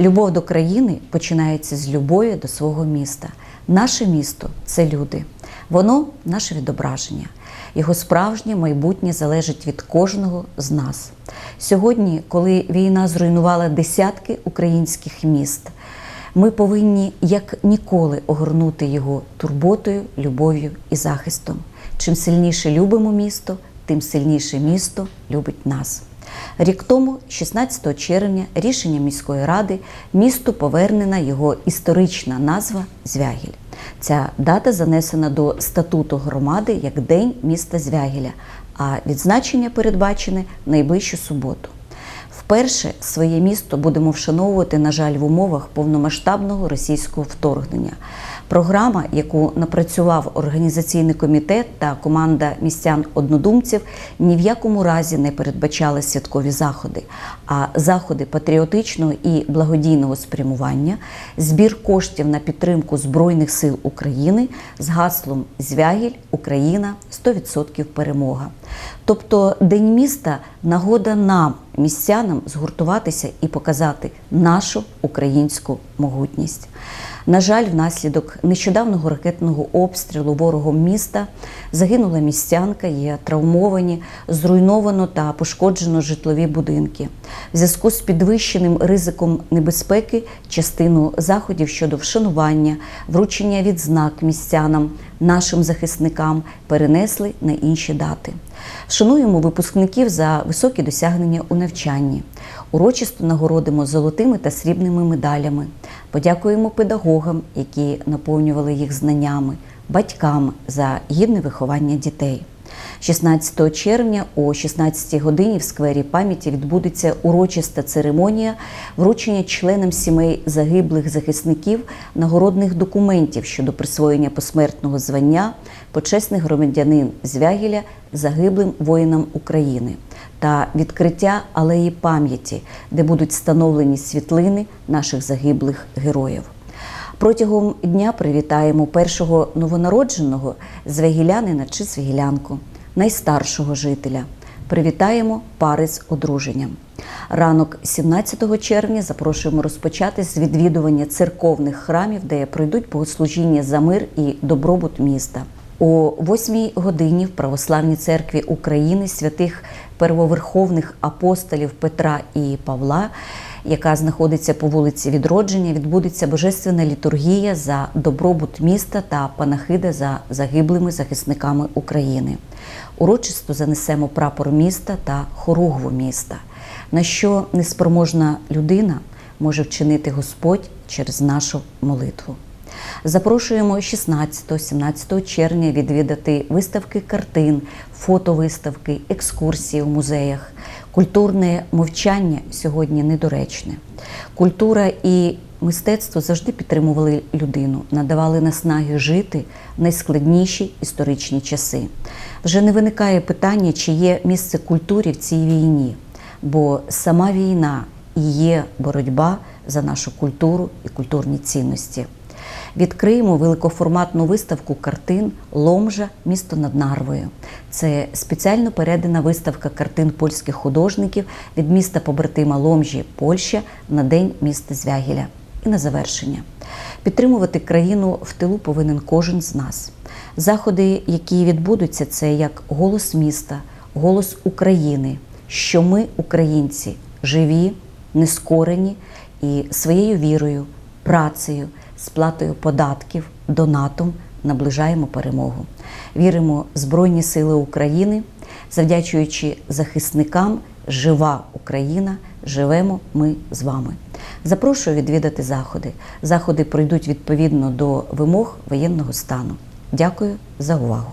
Любов до країни починається з любові до свого міста. Наше місто це люди. Воно наше відображення. Його справжнє майбутнє залежить від кожного з нас. Сьогодні, коли війна зруйнувала десятки українських міст, ми повинні як ніколи огорнути його турботою, любов'ю і захистом. Чим сильніше любимо місто, тим сильніше місто любить нас. Рік тому, 16 червня, рішенням міської ради місту повернена його історична назва Звягіль. Ця дата занесена до статуту громади як День міста Звягіля, а відзначення передбачене найближчу суботу. Вперше своє місто будемо вшановувати, на жаль, в умовах повномасштабного російського вторгнення. Програма, яку напрацював організаційний комітет та команда містян-однодумців, ні в якому разі не передбачала святкові заходи, а заходи патріотичного і благодійного спрямування, збір коштів на підтримку Збройних сил України з гаслом Звягіль Україна 100% перемога. Тобто День міста нагода нам, містянам, згуртуватися і показати нашу українську могутність. На жаль, внаслідок нещодавнього ракетного обстрілу ворогом міста загинула містянка, є травмовані, зруйновано та пошкоджено житлові будинки. В зв'язку з підвищеним ризиком небезпеки частину заходів щодо вшанування, вручення відзнак містянам, нашим захисникам перенесли на інші дати. Шануємо випускників за високі досягнення у навчанні. Урочисто нагородимо золотими та срібними медалями. Подякуємо педагогам, які наповнювали їх знаннями, батькам за гідне виховання дітей. 16 червня о 16 годині в сквері пам'яті відбудеться урочиста церемонія вручення членам сімей загиблих захисників нагородних документів щодо присвоєння посмертного звання почесний громадянин Звягіля загиблим воїнам України та відкриття алеї пам'яті, де будуть встановлені світлини наших загиблих героїв. Протягом дня привітаємо першого новонародженого звегілянина чи звегілянку, найстаршого жителя. Привітаємо пари з одруженням. Ранок 17 червня запрошуємо розпочати з відвідування церковних храмів, де пройдуть богослужіння за мир і добробут міста. О 8 годині в Православній церкві України святих первоверховних апостолів Петра і Павла, яка знаходиться по вулиці Відродження, відбудеться божественна літургія за добробут міста та панахида за загиблими захисниками України. Урочисто занесемо прапор міста та хоругву міста, на що неспроможна людина може вчинити Господь через нашу молитву. Запрошуємо 16-17 червня відвідати виставки картин, фотовиставки, екскурсії у музеях. Культурне мовчання сьогодні недоречне. Культура і мистецтво завжди підтримували людину, надавали наснаги жити в найскладніші історичні часи. Вже не виникає питання, чи є місце культурі в цій війні, бо сама війна і є боротьба за нашу культуру і культурні цінності відкриємо великоформатну виставку картин Ломжа місто над Нарвою. Це спеціально передана виставка картин польських художників від міста побратима Ломжі, Польща на День міста Звягіля. І на завершення. Підтримувати країну в тилу повинен кожен з нас. Заходи, які відбудуться, це як голос міста, голос України, що ми, українці, живі, нескорені і своєю вірою, працею сплатою податків, донатом наближаємо перемогу. Віримо в Збройні Сили України, завдячуючи захисникам, жива Україна, живемо ми з вами. Запрошую відвідати заходи. Заходи пройдуть відповідно до вимог воєнного стану. Дякую за увагу.